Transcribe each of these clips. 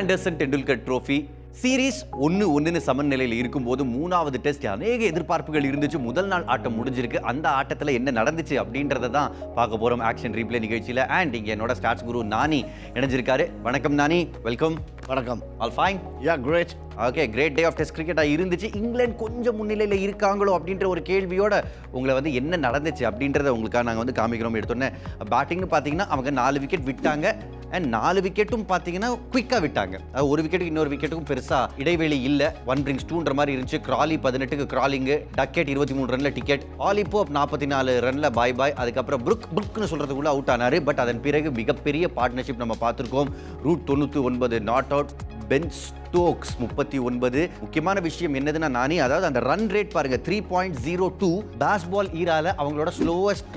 Anderson Tendulkar trophy series ஒன்று ஒன்றுன்னு சமநிலையில் இருக்கும்போது மூணாவது டெஸ்ட் அநேக எதிர்பார்ப்புகள் இருந்துச்சு. முதல் நாள் ஆட்டம் முடிஞ்சிருக்கு. அந்த ஆட்டத்தில் என்ன நடந்துச்சு அப்படின்றத தான் பார்க்க போகிறோம் ஆக்ஷன் ரீப்ளே நிகழ்ச்சியில். அண்ட் இங்கே என்னோட ஸ்டார்ட்ஸ் குரு நானி இணைஞ்சிருக்காரு. வணக்கம் நானி. வெல்கம் வணக்கம். All fine yeah great okay great day of test கிரிக்கெட்டாக இருந்துச்சு. இங்கிலாந்து கொஞ்சம் முன்னிலையில் இருக்காங்களோ அப்படின்ற ஒரு கேள்வியோட உங்களை வந்து என்ன நடந்துச்சு அப்படின்றத உங்களுக்காக நாங்கள் வந்து காமிக்கிறோம் எடுத்தோன்னே. பேட்டிங்னு பார்த்தீங்கன்னா அவங்க நாலு விக்கெட் விட்டாங்க. அண்ட் நாலு விக்கெட்டும் பார்த்தீங்கன்னா குயிக்காக விட்டாங்க. ஒரு விக்கெட்டுக்கு இன்னொரு விக்கெட்டுக்கும் பெருசாக இடைவெளி இல்லை. ஒன் பிரிங்ஸ் டூன்ற மாதிரி இருந்துச்சு. கிராலி பதினெட்டுக்கு கிராலிங்கு டக்கெட் இருபத்தி மூணு ரனில் டிக்கெட் ஆலிப்போ நாற்பத்தி நாலு ரனில் பாய் பாய் அதுக்கப்புறம் புருக் புருக்னு சொல்கிறதுக்குள்ளே அவுட் ஆனார். பட் அதன் பிறகு மிகப்பெரிய பார்ட்னர்ஷிப் நம்ம பார்த்துருக்கோம். ரூட் தொண்ணூற்றி ஒன்பது நாட் அவுட் பென் ஸ்டோக்ஸ் முப்பத்தி ஒன்பது. முக்கியமான விஷயம் என்னதுன்னா நானே அதாவது அந்த ரன் ரேட் பாருங்க three point zero two Bazball ஈரால அவங்களோட ஸ்லோவஸ்ட்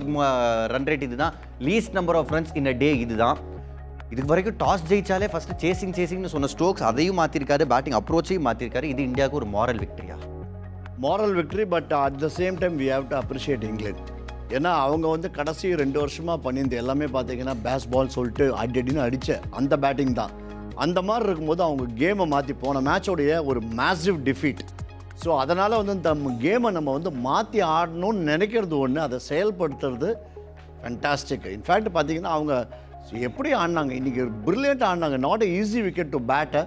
ரன் ரேட் இதுதான். Least number of runs in a day இதுதான். இதுக்கு வரைக்கும் டாஸ் ஜெயிச்சாலே ஃபர்ஸ்ட் சேசிங் சேசிங்னு சொன்ன ஸ்டோக்ஸ் அதையும் மாற்றிருக்காரு பேட்டிங் அப்ரோச்சையும் மாற்றிருக்காரு இது இந்தியாவுக்கு ஒரு moral விக்டரியா moral victory but at the same time we have to appreciate England ஏன்னா அவங்க வந்து கடைசி ரெண்டு வருஷமாக பண்ணியிருந்த எல்லாமே பார்த்தீங்கன்னா பேஸ் பால் சொல்லிட்டு அடி அடின்னு அடித்த அந்த பேட்டிங் தான். அந்த மாதிரி இருக்கும்போது அவங்க கேமை மாற்றி போன மேட்சோடைய ஒரு மேசிவ் டிஃபீட் ஸோ அதனால் வந்து நம்ம கேமை நம்ம வந்து மாற்றி ஆடணும்னு நினைக்கிறது ஒன்று அதை செயல்படுத்துறது ஃபண்டாஸ்டிக் இன்ஃபேக்ட் பார்த்தீங்கன்னா அவங்க எப்படி ஆடினாங்க? இன்றைக்கி பிரில்லியண்ட் ஆடினாங்க. நாட் ஈஸி விக்கெட் டு பேட்டை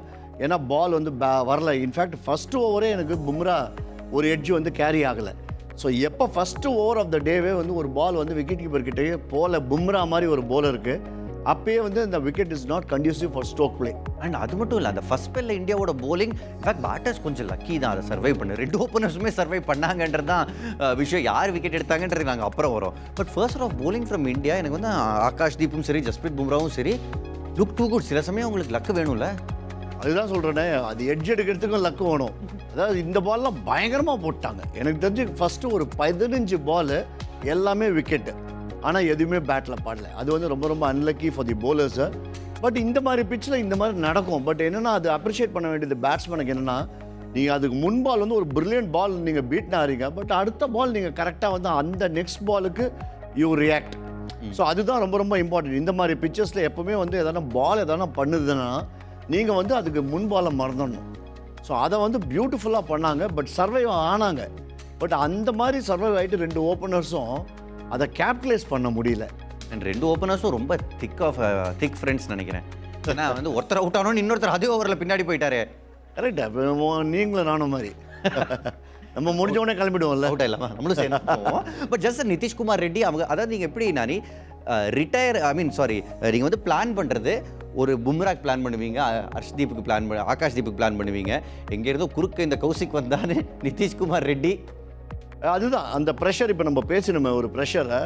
ஏன்னா பால் வந்து பே வரல. இன்ஃபேக்ட் ஃபஸ்ட்டு ஓவரே எனக்கு பும்ரா ஒரு எட்ஜ் வந்து கேரி ஆகலை. ஸோ எப்போ ஃபஸ்ட்டு ஓவர் ஆஃப் த டேவே வந்து ஒரு பால் வந்து விக்கெட் கீப்பர் கிட்டேயே போல பும்ரா மாதிரி ஒரு போலருக்கு இருக்குது அப்பயே வந்து இந்த wicket is not conducive for stroke play and அது மட்டும் இல்லை அந்த ஃபர்ஸ்ட் ஸ்பெல்ல இந்தியாவோட bowling இன்ஃபேக்ட் பேட்டர்ஸ் கொஞ்சம் லக்கி தான். அதை சர்வை பண்ணு. ரெண்டு ஓப்பனர்ஸுமே சர்வை பண்ணாங்கன்றது தான் விஷயம். யார் விக்கெட் எடுத்தாங்கன்றது நாங்கள் அப்புறம் வரோம். But first of bowling from India எனக்கு வந்து ஆகாஷ் தீப்பும் சரி ஜஸ்பிரீத் பும்ராவும் சரி லுக் டூ குட் சில சமயம் உங்களுக்கு லக்கு வேணும்ல. அதுதான் சொல்கிறேனே அது எட்ஜ் எடுக்கிறதுக்கும் லக்கு வேணும். அதாவது இந்த பால்லாம் பயங்கரமாக போட்டாங்க. எனக்கு தெரிஞ்சு ஃபஸ்ட்டு ஒரு பதினஞ்சு பால் எல்லாமே விக்கெட்டு ஆனால் எதுவுமே பேட்டில் பாடல. அது வந்து ரொம்ப ரொம்ப unlucky for the bowlers but இந்த மாதிரி பிச்சில் இந்த மாதிரி நடக்கும். பட் என்னென்னா அது அப்ரிஷியேட் பண்ண வேண்டியது பேட்ஸ்மேனுக்கு என்னென்னா நீங்கள் அதுக்கு முன் பால் வந்து ஒரு பிரில்லியன்ட் பால் நீங்கள் பீட் ஆறீங்க. பட் அடுத்த பால் நீங்கள் கரெக்டாக வந்து அந்த நெக்ஸ்ட் பாலுக்கு யூ ரியாக்ட் ஸோ அதுதான் ரொம்ப ரொம்ப இம்பார்ட்டன்ட் இந்த மாதிரி பிக்சர்ஸில் எப்போவுமே வந்து எதனா பால் எதனா பண்ணுதுன்னா நீங்கள் வந்து அதுக்கு முன் பாலை மறந்துடணும். ஸோ அதை வந்து பியூட்டிஃபுல்லாக பண்ணாங்க. பட் சர்வைவ் ஆனாங்க. பட் அந்த மாதிரி சர்வைவ் ஆகிட்டு ரெண்டு ஓப்பனர்ஸும் அதை கேபிட்டலைஸ் பண்ண முடியல. அண்ட் ரெண்டு ஓப்பனர்ஸும் ரொம்ப திக் ஆஃப் திக் ஃப்ரெண்ட்ஸ் நினைக்கிறேன். ஏன்னா வந்து ஒருத்தர் அவுட் ஆனோன்னு இன்னொருத்தர் அதே ஓவரில் பின்னாடி போயிட்டாரு. கரெக்டாக நீங்களும் நானும் மாதிரி. நம்ம முடிஞ்ச உடனே கிளம்பிடுவோம்ல. அவுட் இல்லாமல் நம்மளும் சேர்ந்து பட் ஜஸ்ட் நிதிஷ்குமார் ரெட்டி அவங்க அதாவது நீங்கள் எப்படி Nani retire I mean sorry நீங்கள் வந்து பிளான் பண்ணுறது ஒரு பும்ராக் பிளான் பண்ணுவீங்க அ- ஹர்ஷ்தீப்புக்கு பிளான் பண்ண ஆகாஷ் தீப்புக்கு பிளான் பண்ணுவீங்க. எங்கே இருந்தோ குறுக்க இந்த கௌசிக் வந்தான்னு நிதிஷ்குமார் ரெட்டி அதுதான் அந்த ப்ரெஷர் இப்போ நம்ம பேசணுமே ஒரு ப்ரெஷரை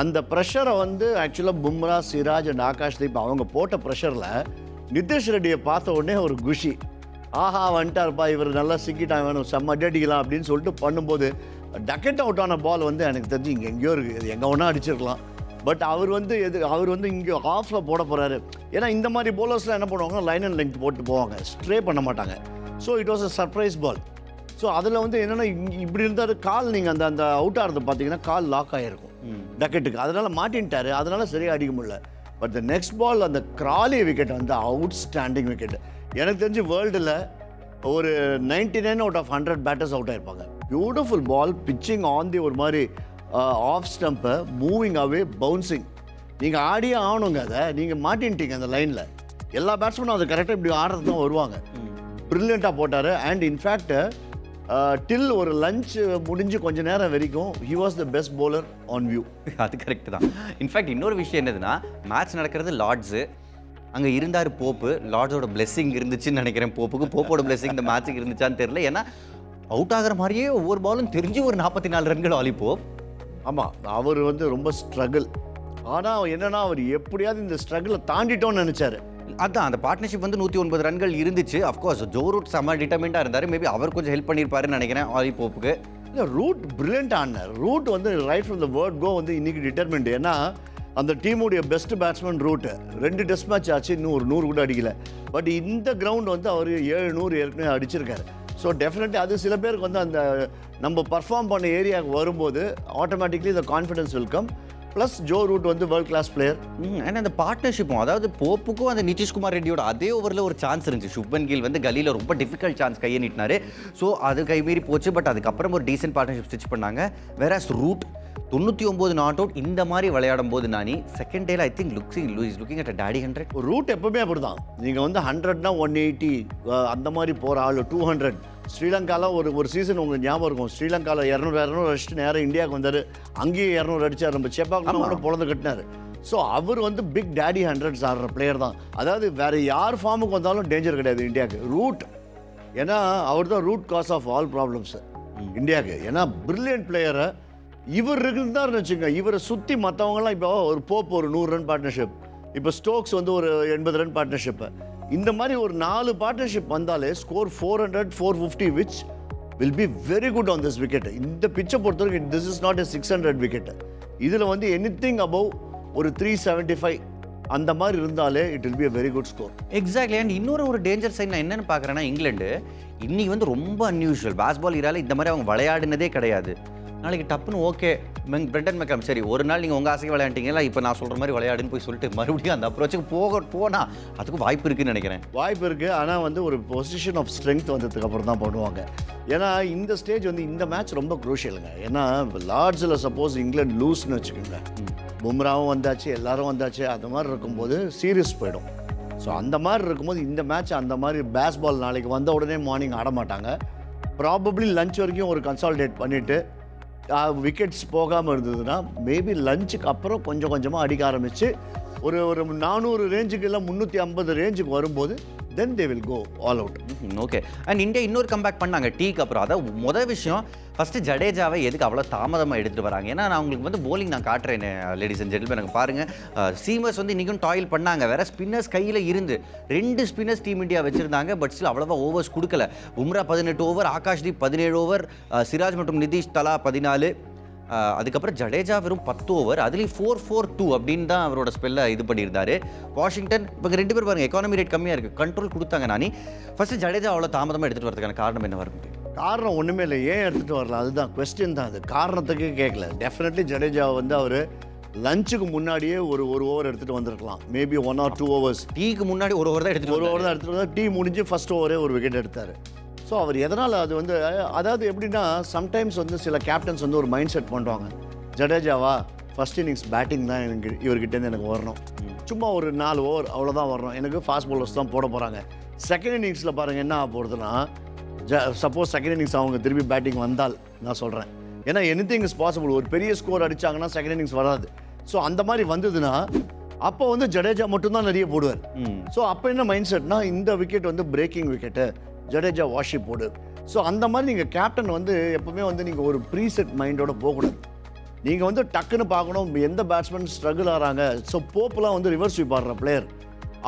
அந்த ப்ரெஷரை வந்து ஆக்சுவலாக பும்ரா சிராஜ் அண்ட் ஆகாஷ் தீப் அவங்க போட்ட ப்ரெஷரில் நிதிஷ் ரெட்டியை பார்த்த உடனே ஒரு குஷி. ஆஹா வந்துட்டார்ப்பா இவர் நல்லா சிக்கிட்டான் வேணும் செம்ம அடி அடிக்கலாம் அப்படின்னு சொல்லிட்டு பண்ணும்போது டக்கெட் அவுட் ஆன பால் வந்து எனக்கு தெரிஞ்சு இங்கே எங்கேயோ இருக்குது இது எங்கே வேணால் அடிச்சிருக்கலாம். பட் அவர் வந்து எது அவர் வந்து இங்கே ஆஃபில் போட போகிறாரு ஏன்னா இந்த மாதிரி போலர்ஸ்லாம் என்ன பண்ணுவாங்கன்னா லைன் அண்ட் லெங்க் போட்டு போவாங்க. ஸ்ட்ரே பண்ண மாட்டாங்க. So it was a surprise ball so அதில் வந்து என்னென்னா இப்படி இருந்தார் கால் நீங்கள் அந்த அந்த அவுட் ஆகிறது பார்த்தீங்கன்னா கால் லாக் ஆகிருக்கும் டக்கெட்டுக்கு அதனால் மாட்டின்ட்டாரு. அதனால சரியாக அடிக்க முடியல. பட் த நெக்ஸ்ட் பால் அந்த கிராலி விக்கெட் வந்து அவுட் ஸ்டாண்டிங் விக்கெட் எனக்கு தெரிஞ்சு வேர்ல்டில் ஒரு 99 nine out of hundred batters out ஆயிருப்பாங்க. Beautiful ball pitching on the ஒரு மாதிரி ஆஃப் ஸ்டம்பை மூவிங் அவே பவுன்சிங் நீங்கள் ஆடியே ஆகணுங்க அதை. நீங்கள் மாட்டின்ட்டீங்க அந்த லைனில் எல்லா பேட்ஸ்மேனும் அது கரெக்டாக இப்படி ஆடுறது தான் வருவாங்க. ப்ரில்லியண்ட்டாக போட்டார். அண்ட் இன்ஃபேக்ட் டில் ஒரு லஞ்ச் முடிஞ்சு கொஞ்ச நேரம் வரைக்கும் he was the best bowler on view அது கரெக்ட் தான். இன்ஃபேக்ட் இன்னொரு விஷயம் என்னதுன்னா மேட்ச் நடக்கிறது லார்ட்ஸு அங்கே இருந்தார் போப்பு லார்ட்ஸோட blessing இருந்துச்சுன்னு நினைக்கிறேன் போப்புக்கு போப்போட blessing இந்த மேட்ச்சுக்கு இருந்துச்சான்னு தெரியல. ஏன்னா அவுட் ஆகிற மாதிரியே ஒவ்வொரு பாலும் தெரிஞ்சு ஒரு நாற்பத்தி நாலு ரன்கள் ஆலி போப் ஆமாம் அவர் வந்து ரொம்ப ஸ்ட்ரகிள் ஆனால் என்னன்னா அவர் எப்படியாவது இந்த ஸ்ட்ரகிளை தாண்டிட்டோம்னு நினச்சாரு. அதான் அந்த பார்ட்னர்ஷிப் வந்து நூற்றி ஒன்பது ரன்கள் இருந்துச்சு. அஃப்கோர்ஸ் ஜோ ரூட் செம்ம டிட்டர்மெண்ட்டாக இருந்தார். மேபி அவர் கொஞ்சம் ஹெல்ப் பண்ணியிருப்பாருன்னு நினைக்கிறேன் ஆலி போப்புக்கு. இல்லை ரூட் பிரில்லியன்ட் ஆனர் ரூட் வந்து right from the word go வந்து இன்னைக்கு டிட்டர்மெண்ட் ஏன்னா அந்த டீமுடைய பெஸ்ட் பேட்ஸ்மேன் ரூட்டு ரெண்டு டெஸ்ட் மேட்ச் ஆச்சு இன்னும் ஒரு நூறு கூட அடிக்கல. பட் இந்த கிரவுண்ட் வந்து அவர் ஏழு நூறு ஏற்கனவே அடிச்சிருக்காரு. ஸோ டெஃபினெட்லி அது சில பேருக்கு வந்து அந்த நம்ம பர்ஃபார்ம் பண்ண ஏரியாவுக்கு வரும்போது automatically the confidence will come plus Joe Root வந்து வேர்ல்ட் கிளாஸ் பிளேயர் அண்ட் அந்த பார்ட்னர்ஷிப்பும் அதாவது போப்புக்கும் அந்த நிதிஷ்குமார் ரெட்டியோட அதே ஓவரில் ஒரு சான்ஸ் இருந்துச்சு. சுப்மன் கில் வந்து கலியில் ரொம்ப டிஃபிகல்ட் சான்ஸ் கையை நீட்டினாரு. ஸோ அது கைமீறி போச்சு பட் அதுக்கப்புறம் ஒரு டீசென்ட் பார்ட்னர்ஷிப் ஸ்டிச் பண்ணாங்க. வேற ரூட் தொண்ணூற்றி ஒம்பது நாட் அவுட் இந்த மாதிரி விளையாடும் போது நானி செகண்ட் டேல I think looks loose looking at daddy hundred Root எப்பவுமே அப்படிதான். நீங்கள் வந்து ஹண்ட்ரட்னா ஒன் எயிட்டி அந்த மாதிரி போகிற ஆள் டூ ஹண்ட்ரட் ஸ்ரீலங்காவில் ஒரு ஒரு சீசன் உங்களுக்கு ஞாபகம் இருக்கும். ஸ்ரீலங்காவில் இரநூறு இரநூறு அடிச்சுட்டு நேரம் இந்தியாவுக்கு வந்தார். அங்கேயும் இரநூறு அடிச்சார் நம்ம செப்பாக்கில் கூட பொழந்து கட்டினார். ஸோ அவர் வந்து பிக் டேடி ஹண்ட்ரட்ஸ் ஆடுற பிளேயர் தான். அதாவது வேற யார் ஃபார்முக்கு வந்தாலும் டேஞ்சர் கிடையாது இந்தியாவுக்கு. ரூட் ஏன்னா அவர் தான் Root cause of all problems இந்தியாவுக்கு. ஏன்னா பிரில்லியன்ட் பிளேயரை இவர் இருந்தாருன்னு வச்சுங்க இவரை சுற்றி மற்றவங்கலாம் இப்போ ஒரு போப் ஒரு நூறு ரன் பார்ட்னர்ஷிப் இப்போ ஸ்டோக்ஸ் வந்து ஒரு எண்பது ரன் பார்ட்னர்ஷிப்பு இந்த மாதிரி ஒரு நாலு பார்ட்னர்ஷிப் வந்தாலே score four hundred four fifty which will be very good on this wicket இந்த பிச்சை பொறுத்த வரைக்கும் this is not a six hundred wicket இதில் வந்து எனி திங் அபவ் ஒரு த்ரீ செவன்ட்டி ஃபைவ் அந்த மாதிரி இருந்தாலே it will be a very good score exactly and இன்னொரு ஒரு டேஞ்சர் சைன் நான் என்னென்னு பார்க்குறேன்னா இங்கிலாண்டு இன்னைக்கு வந்து ரொம்ப அன்யூஷுவல் பேஸ்பால் இரால இந்த மாதிரி அவங்க விளையாடினதே கிடையாது. நாளைக்கு டப்புன்னு ஓகே. மெங் பிரெண்டன் மெக்கம் சரி ஒரு நாள் நீங்கள் உங்கள் ஆசைக்கு விளையாண்டிங்களா? இப்போ நான் சொல்கிற மாதிரி விளையாடுன்னு போய் சொல்லிட்டு மறுபடியும் அந்த அப்ரோச்சுக்கு போக போனால் அதுக்கு வாய்ப்பு இருக்குன்னு நினைக்கிறேன். வாய்ப்பு இருக்குது ஆனால் வந்து ஒரு பொசிஷன் ஆஃப் ஸ்ட்ரென்த் வந்ததுக்கு அப்புறம் தான் பண்ணுவாங்க. ஏன்னா இந்த ஸ்டேஜ் வந்து இந்த மேட்ச் ரொம்ப குரூஷியலுங்க ஏன்னா லார்ட்ஸில் சப்போஸ் இங்கிலாந்து லூஸ்னு வச்சுக்கோங்க பும்ராவும் வந்தாச்சு எல்லாரும் வந்தாச்சு அந்த மாதிரி இருக்கும்போது சீரியஸ் போயிடும். ஸோ அந்த மாதிரி இருக்கும்போது இந்த மேட்ச் அந்த மாதிரி பேஸ்பால் நாளைக்கு வந்த உடனே மார்னிங் ஆட மாட்டாங்க ப்ராபப்ளி லஞ்ச் வரைக்கும் ஒரு கன்சால்டேட் பண்ணிவிட்டு விக்கெட்ஸ் போகாமல் இருந்ததுன்னா மேபி லஞ்சுக்கு அப்புறம் கொஞ்சம் கொஞ்சமாக அடிக்க ஆரம்பித்து ஒரு ஒரு நானூறு ரேஞ்சுக்கு இல்லை முந்நூற்றி ஐம்பது ரேஞ்சுக்கு வரும்போது then they will go all out okay and India இன்னொரு கம்பேக் பண்ணாங்க. டீக்கு அப்புறம். அதான் முதல் விஷயம் ஃபஸ்ட்டு ஜடேஜாவை எதுக்கு அவ்வளோ தாமதமாக எடுத்துகிட்டு வராங்க? ஏன்னா நான் உங்களுக்கு வந்து போலிங் நான் காட்டுறேன் லேடிஸ் அண்ட் ஜென்டில் எனக்கு பாருங்கள் சீமர்ஸ் வந்து இன்றைக்கும் டாயில் பண்ணாங்க. வேற ஸ்பின்னர்ஸ் கையில் இருந்து ரெண்டு ஸ்பின்னர்ஸ் டீம் இந்தியா வச்சுருந்தாங்க பட் ஸ்டில் அவ்வளோவா ஓவர்ஸ் கொடுக்கல. உம்ரா பதினெட்டு ஓவர் ஆகாஷ்தீப் பதினேழு ஓவர் சிராஜ் மற்றும் நிதிஷ் தலா பதினாலு. அதுக்கப்புறம் ஜடேஜா வெறும் பத்து ஓவர் அதுலேயும் ஃபோர் ஃபோர் டூ அப்படின்னு தான் அவரோட ஸ்பெல்லை இது பண்ணியிருந்தாரு. வாஷிங்டன் இப்போ ரெண்டு பேர் பாருங்க எக்கானமி ரேட் கம்மியாக இருக்குது கண்ட்ரோல் கொடுத்தாங்க நானி. ஃபர்ஸ்ட் ஜடேஜா அவ்வளோ தாமதமாக எடுத்துகிட்டு வரதுக்கான காரணம் என்ன வரும்? காரணம் ஒன்றுமே இல்லை. ஏன் எடுத்துகிட்டு வரல? அதுதான் கொஸ்டின் தான் அது. காரணத்துக்கு கேட்கல. டெஃபினெட்லி ஜடேஜா வந்து அவர் லஞ்சுக்கு முன்னாடியே ஒரு ஒரு ஓவர் எடுத்துகிட்டு வந்திருக்கலாம். Maybe one or two overs டீக்கு முன்னாடி ஒரு ஓவர் தான் ஒரு எடுத்துகிட்டு ஓவர் தான் எடுத்துகிட்டு வந்தால் டீ முடிஞ்சு ஃபர்ஸ்ட் ஓவரே ஒரு விக்கெட் எடுத்தார். ஸோ அவர் எதனால் அது வந்து அதாவது எப்படின்னா சம்டைம்ஸ் வந்து சில கேப்டன்ஸ் வந்து ஒரு மைண்ட் செட் பண்ணுவாங்க ஜடேஜாவா ஃபர்ஸ்ட் இன்னிங்ஸ் பேட்டிங் தான் எனக்கு இவர்கிட்டேருந்து எனக்கு வரணும். சும்மா ஒரு நாலு ஓவர் அவ்வளோதான் வரணும். எனக்கு ஃபாஸ்ட் bowlers தான் போட போகிறாங்க செகண்ட் இன்னிங்ஸில் பாருங்கள் என்ன ஆக போகிறதுனா ஜ சப்போஸ் செகண்ட் இன்னிங்ஸ் அவங்க திருப்பி பேட்டிங் வந்தால் நான் சொல்கிறேன் ஏன்னா எனிதிங் இஸ் பாசிபிள் ஒரு பெரிய ஸ்கோர் அடிச்சாங்கன்னா செகண்ட் இன்னிங்ஸ் வராது. ஸோ அந்த மாதிரி வந்ததுன்னா அப்போ வந்து ஜடேஜா மட்டும்தான் நிறைய போடுவார். ஸோ அப்போ என்ன மைண்ட் செட்னா இந்த விக்கெட் வந்து பிரேக்கிங் விக்கெட்டு ஜடேஜா வாஷி போடு ஸோ அந்த மாதிரி நீங்கள் கேப்டன் வந்து எப்பவுமே வந்து நீங்கள் ஒரு ப்ரீசெட் மைண்டோட போகக்கூடாது நீங்கள் வந்து டக்குன்னு பார்க்கணும் எந்த பேட்ஸ்மேன் ஸ்ட்ரகிள் ஆகிறாங்க ஸோ போப்பெலாம் வந்து ரிவர்ஸ் ஸ்வீப் ஆடுற பிளேயர்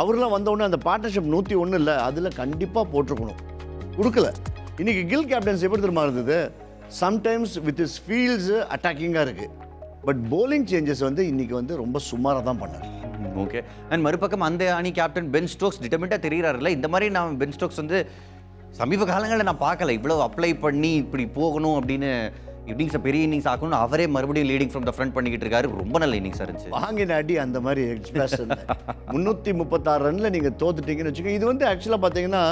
அவர்லாம் வந்த அந்த பார்ட்னர்ஷிப் நூற்றி ஒன்று இல்லை அதில் கண்டிப்பாக போட்டிருக்கணும். கொடுக்கல. இன்னைக்கு கில் கேப்டன்ஸ் எப்படி திரும்ப இருந்தது? சம்டைம்ஸ் வித் இஸ் ஃபீல்ட்ஸு அட்டாக்கிங்காக இருக்குது பட் போலிங் சேஞ்சஸ் வந்து இன்றைக்கி வந்து ரொம்ப சுமாராக தான் பண்ணார். ஓகே அண்ட் மறுபக்கம் அந்த அணி கேப்டன் பென் ஸ்டோக்ஸ் டிட்டர்மெண்ட்டாக தெரிகிறாருல்ல? இந்த மாதிரி நான் பென் ஸ்டோக்ஸ் வந்து சமீப காலங்களில் நான் பார்க்கல. இவ்வளோ அப்ளை பண்ணி இப்படி போகணும் அப்படின்னு இன்னிங்ஸை பெரிய இன்னிங்ஸ் ஆக்கணும்னு அவரே மறுபடியும் லீடிங் ஃப்ரம் த ஃப்ரண்ட் பண்ணிக்கிட்டு இருக்காரு. ரொம்ப நல்ல இன்னிங்ஸாக இருந்துச்சு. வாங்கின அடி அந்த மாதிரி எக்ஸ்பிரஸ் முந்நூற்றி முப்பத்தாறு ரனில் நீங்கள் தோத்துட்டீங்கன்னு வச்சுக்கோங்க. இது வந்து ஆக்சுவலாக பார்த்தீங்கன்னா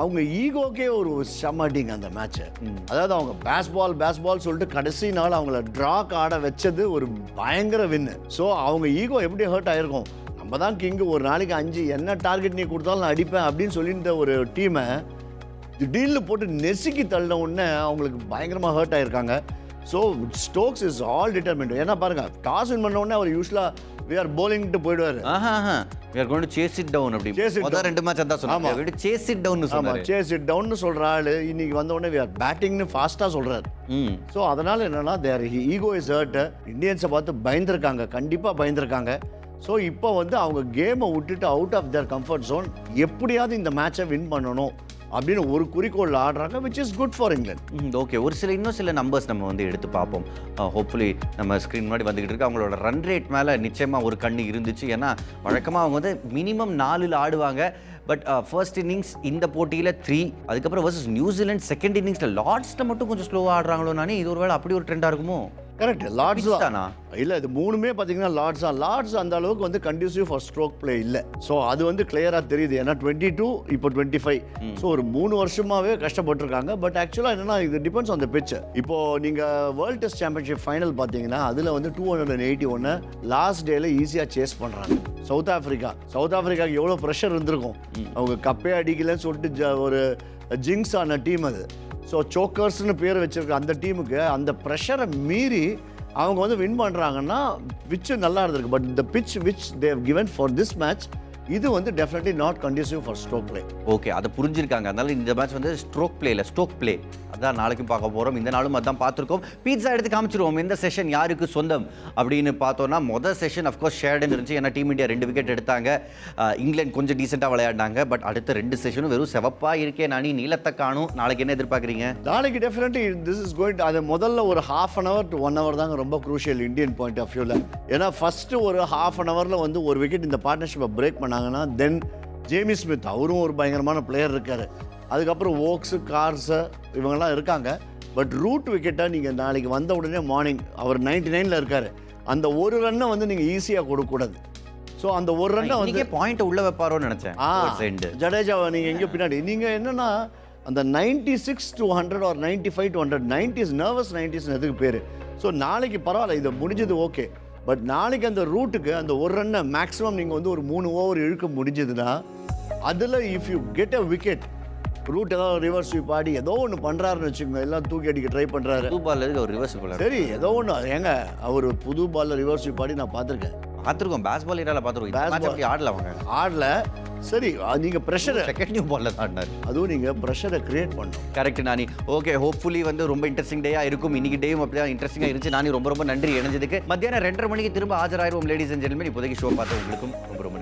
அவங்க ஈகோக்கே ஒரு செம்ம அடிங்க அந்த மேட்ச்சை அதாவது அவங்க பேஸ்பால் பேஸ்பால் சொல்லிட்டு கடைசி நாள் அவங்கள ட்ராக் ஆட வச்சது ஒரு பயங்கர வின்னு ஸோ அவங்க ஈகோ எப்படி ஹர்ட் ஆயிருக்கும்? நம்ம தான் கிங்கு ஒரு நாளைக்கு அஞ்சு என்ன டார்கெட் நீ கொடுத்தாலும் நான் அடிப்பேன் அப்படின்னு சொல்லியிருந்த ஒரு டீமை திடீர்னு போட்டு நெசுக்கி தள்ளின உடனே அவங்களுக்கு பயங்கரமாக ஹர்ட் ஆயிருக்காங்க. So Stokes is all determined ஏன்னா பாருங்க டாஸ் வின் பண்ண உடனே அவர் யூஸ்வலாக வி ஆர் போலிங்ட்டு போயிடுவார். ஆஹா are going to chase it down அப்படி. முதல் down. ரெண்டு மேட்ச் அதான் சொன்னாங்க ஆமா. சேஸ் இட் டவுன் சொன்னாரு. சேஸ் இட் டவுன்னு சொல்கிற ஆள் இன்னைக்கு வந்த உடனே வி ஆர் பேட்டிங்னு ஃபாஸ்ட்டாக சொல்கிறார் ம். ஸோ அதனால் என்னன்னா தேர் ஈகோ இஸ் ஹர்ட் இந்தியன்ஸை பார்த்து பயந்துருக்காங்க. கண்டிப்பாக பயந்துருக்காங்க. ஸோ இப்போ வந்து அவங்க கேமை விட்டுட்டு out of their comfort zone எப்படியாவது இந்த மேட்சை வின் பண்ணணும். அப்படின்னு ஒரு குறிக்கோள் ஆடுறாங்க which is good for England okay ஒரு சில இன்னும் சில நம்பர்ஸ் நம்ம வந்து எடுத்து பார்ப்போம். ஹோப்ஃபுல்லி நம்ம ஸ்க்ரீன் முன்னாடி வந்துகிட்டு இருக்கு. அவங்களோட ரன் ரேட் மேலே நிச்சயமாக ஒரு கண்ணு இருந்துச்சு. ஏன்னா வழக்கமாக அவங்க வந்து மினிமம் நாலில் ஆடுவாங்க. பட் ஃபர்ஸ்ட் இன்னிங்ஸ் இந்த போட்டியில் த்ரீ அதுக்கப்புறம் வர்சஸ் நியூசிலாந்து செகண்ட் இன்னிங்ஸில் லார்ட்ஸில் மட்டும் கொஞ்சம் ஸ்லோவாக ஆடுறாங்களோ நானே இது ஒரு வேளை அப்படி ஒரு ட்ரெண்டாக இருக்குமோ? கரெக்ட் லார்ட்ஸ் தான். இல்ல இது மூணுமே பாத்தீங்கன்னா லார்ட்ஸ் தான். லார்ட்ஸ் அந்த அளவுக்கு வந்து கண்டிசிவ் ஃபார் ஸ்ட்ரோக் ப்ளே இல்ல. ஸோ அது வந்து கிளியரா தெரியுது. ஏன்னா டுவெண்ட்டி டூ இப்போ டுவெண்ட்டி ஃபைவ் ஸோ ஒரு மூணு வருஷமாவே கஷ்டப்பட்டிருக்காங்க. பட் ஆக்சுவலாக என்னன்னா இது டிபெண்ட்ஸ் ஆன் த பிச் இப்போ நீங்க வேர்ல்ட் டெஸ்ட் சாம்பியன்ஷிப் ஃபைனல் பார்த்தீங்கன்னா அதுல வந்து டூ ஹண்ட்ரட் அண்ட் எயிட்டி ஒன்று லாஸ்ட் டேல ஈஸியாக சேஸ் பண்றாங்க. சவுத் ஆப்பிரிக்கா சவுத் ஆப்பிரிக்காக்கு எவ்வளோ ப்ரெஷர் இருந்திருக்கும்? அவங்க கப்பே அடிக்கலன்னு சொல்லிட்டு ஒரு ஜிங்ஸ் ஆன டீம் அது. ஸோ சோக்கர்ஸ்னு பேர் வச்சிருக்க அந்த டீமுக்கு அந்த ப்ரெஷரை மீறி அவங்க வந்து வின் பண்ணுறாங்கன்னா விச்சு நல்லா இருந்திருக்கு. பட் இந்த pitch which they've given for this match இது வந்து definitely not conducive for stroke play okay அதை புரிஞ்சிருக்காங்க. அதனால இந்த மேட்ச் வந்து ஸ்ட்ரோக் பிளேல ஸ்ட்ரோக் பிளே அதான் நாளைக்கும் பார்க்க போறோம். இந்த நாளும் அதான் பார்த்துருக்கோம். பீட்சா எடுத்து காமிச்சிருவோம். இந்த செஷன் யாருக்கு சொந்தம் அப்படின்னு பார்த்தோம்னா மொதல் செஷன் அஃப்கோர்ஸ் ஷேர்டன் இருந்துச்சு. ஏன்னா டீம் இந்தியா ரெண்டு விக்கெட் எடுத்தாங்க. இங்கிலாந்து கொஞ்சம் டீசெண்டாக விளையாடினாங்க. பட் அடுத்த ரெண்டு செஷனும் வெறும் செவப்பா இருக்கே நானி. நீளத்தை காணும். நாளைக்கு என்ன எதிர்பார்க்குறீங்க? நாளைக்கு டெஃபினெட்லி திஸ் இஸ் கோயிங் அது முதல்ல ஒரு half an hour to one hour தாங்க ரொம்ப குரூஷியல் இந்தியன் பாயிண்ட் ஆஃப் வியூவில் ஏன்னா ஃபஸ்ட்டு ஒரு ஹாஃப் அன் ஹவரில் வந்து ஒரு விக்கெட் இந்த பார்ட்னர்ஷிப்பை பிரேக் பண்ணாங்கன்னா தென் ஜேமி ஸ்மித் அவரும் ஒரு பயங்கரமான பிளேயர் இருக்கார். அதுக்கப்புறம் ஓக்ஸு கார்ஸு இவங்கெல்லாம் இருக்காங்க. பட் ரூட் விக்கெட்டை நீங்கள் நாளைக்கு வந்த உடனே மார்னிங் அவர் நைன்டி நைனில் இருக்கார். அந்த ஒரு ரன்னை வந்து நீங்கள் ஈஸியாக கொடுக்கக்கூடாது. ஸோ அந்த ஒரு ரன்னை வந்து பாயிண்ட் உள்ள வைப்பாரோன்னு நினைச்சேன் ஆ ஜடேஜாவை நீங்கள் எங்கேயோ பின்னாடி? நீங்கள் என்னன்னா அந்த ninety six to hundred or ninety five to hundred nineties nervous nineties எதுக்கு பேர்? ஸோ நாளைக்கு பரவாயில்ல இது முடிஞ்சது ஓகே பட் நாளைக்கு அந்த ரூட்டுக்கு அந்த ஒரு ரன்னை மேக்ஸிமம் நீங்கள் வந்து ஒரு மூணு ஓவர் இழுக்க முடிஞ்சதுன்னா அதில் if you get a wicket Root ஏதாவது ரிவர்ஸ் ஸ்வீப் ஆடி ஏதோ ஒன்று பண்ணுறாருன்னு வச்சுக்கோங்க எல்லாம் தூக்கி அடிக்க ட்ரை பண்ணுறாரு புது பால் இருக்கு ஒரு ரிவர்ஸ் பால் சரி ஏதோ ஒன்று ஏங்க அவர் புது பாலில் ரிவர்ஸ் ஸ்வீப் ஆடி நான் பார்த்துருக்கேன். பார்த்துருக்கோம் பேஸ் பால் ஏரியாவில் பார்த்துருக்கோம். ஆடல அவங்க. ஆடல. சரி நீங்கள் ப்ரெஷரை செகண்ட் நியூ பால்ல தான் ஆடினாரு அதுவும் நீங்கள் ப்ரெஷரை கிரியேட் பண்ணணும். கரெக்ட் நானி. ஓகே ஹோப்ஃபுல்லி வந்து ரொம்ப இன்ட்ரெஸ்டிங் டேயா இருக்கும். இன்னைக்கு டேயும் அப்படி தான் இன்ட்ரெஸ்டிங்காக இருந்துச்சு. நானி ரொம்ப ரொம்ப நன்றி. இணைஞ்சதுக்கு மத்தியானம் ரெண்டரை மணிக்கு திரும்ப ஆஜராயிருவோம் லேடிஸ் அண்ட் ஜென்மன் இப்போதைக்கு ஷோ பார்த்து உங்களுக்கும் ரொம்ப ரொம்ப